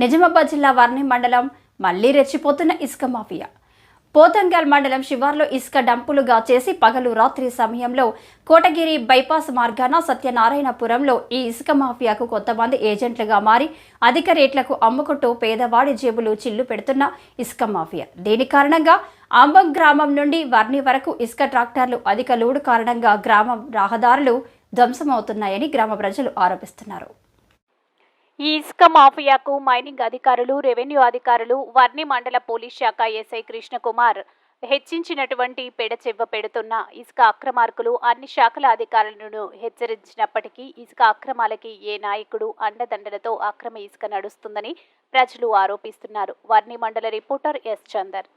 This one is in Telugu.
నిజామాబాద్ జిల్లా వర్ణి మండలం మళ్ళీ రెచ్చిపోతున్న ఇసుక మాఫియా. పోతంగల్ మండలం శివార్లో ఇసుక డంపులుగా చేసి పగలు రాత్రి సమయంలో కోటగిరి బైపాస్ మార్గాన సత్యనారాయణపురంలో ఈ ఇసుక మాఫియాకు కొంతమంది ఏజెంట్లుగా మారి అధిక రేట్లకు అమ్ముకుంటూ పేదవాడి జేబులు చిల్లు పెడుతున్న ఇసుక మాఫియా. దీని కారణంగా అంబం గ్రామం నుండి వర్ణి వరకు ఇసుక ట్రాక్టర్లు అధిక లోడు కారణంగా గ్రామం రహదారులు ధ్వంసమవుతున్నాయని గ్రామ ప్రజలు ఆరోపిస్తున్నారు. ఈ ఇసుక మాఫియాకు మైనింగ్ అధికారులు రెవెన్యూ అధికారులు వర్ణి మండల పోలీస్ శాఖ ఎస్ఐ కృష్ణకుమార్ హెచ్చించినటువంటి పెడచెవ్వ పెడుతున్న ఇసుక అక్రమార్కులు అన్ని శాఖల అధికారులను హెచ్చరించినప్పటికీ ఇసుక అక్రమాలకి ఏ నాయకుడు అండదండలతో అక్రమ ఇసుక నడుస్తుందని ప్రజలు ఆరోపిస్తున్నారు. వర్ణి మండల రిపోర్టర్ ఎస్ చందర్.